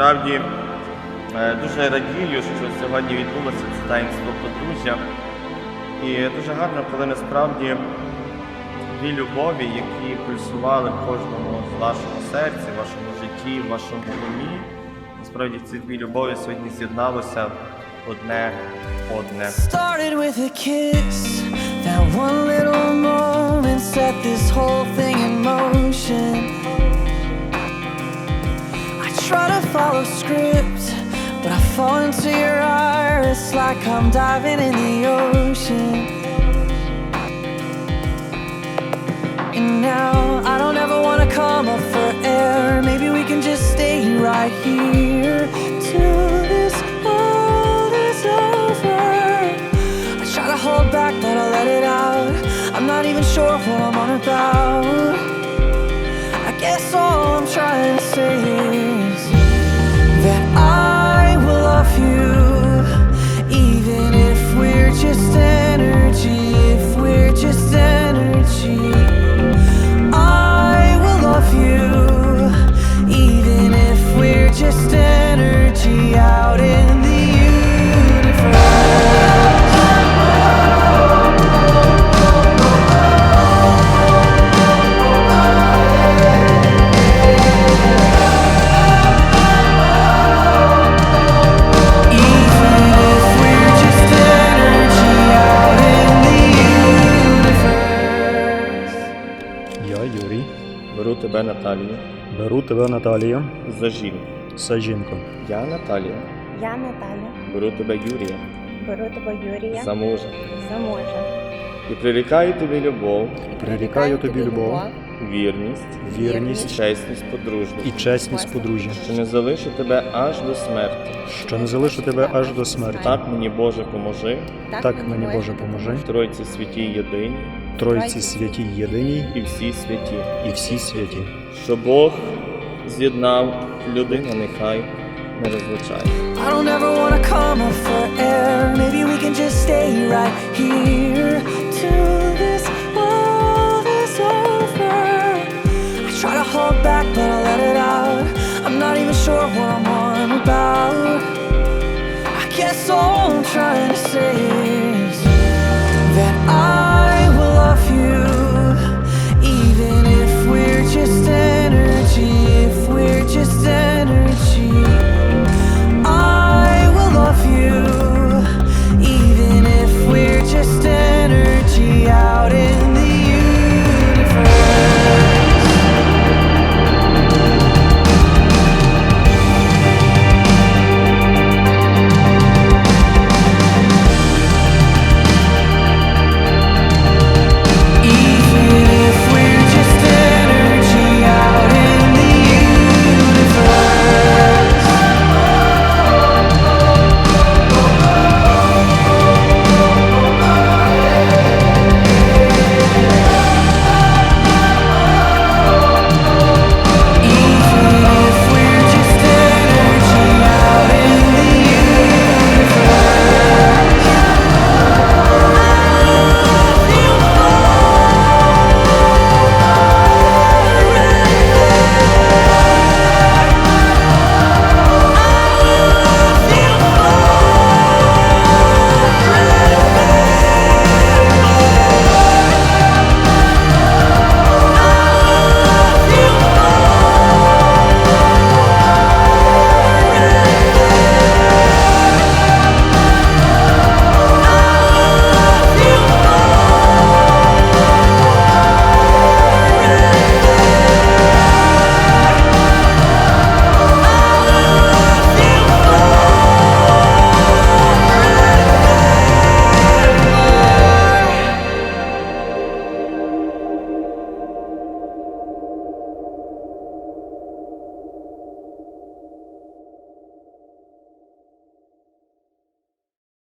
Насправді е, дуже радію, що сьогодні відбулося це таїнство подружжя. І дуже гарно, коли насправді дві любові, які пульсували в кожному з вашому серці, в вашому житті, в вашому умі. Насправді ці дві любові сьогодні з'єдналося одне одне. Started with a kiss. That one little moment set this whole thing in motion. Try to follow script, but I fall into your iris like I'm diving in the ocean. And now I don't ever wanna come up for air. Maybe we can just stay right here till this world is over. I try to hold back, but I let it out. I'm not even sure what I'm on about. Тебе, Наталію, беру тебе, Наталія, за жінку. за жінку. Я, Наталія, Я Наталя, беру тебе, Юрія, беру тебе Юрія за мужа. за мужа. І прирікаю тобі любов, Прирікаю тобі любов, вірність, вірність чесність подружню, і чесність подружжя, що не залишу тебе аж до смерті. що не залишу тебе аж до смерті. Так мені Боже поможи, Так мені Боже поможи, в Тройці святій єдині Тройці святій єдиній і всі святі. і всі святі. Що Бог з'єднав, людина нехай не розлучає. I don't ever wanna come up for air. Maybe we can just stay right here till this back, but I let it out. I'm not even sure what I'm on about. I guess all I'm trying to say is that I will love you even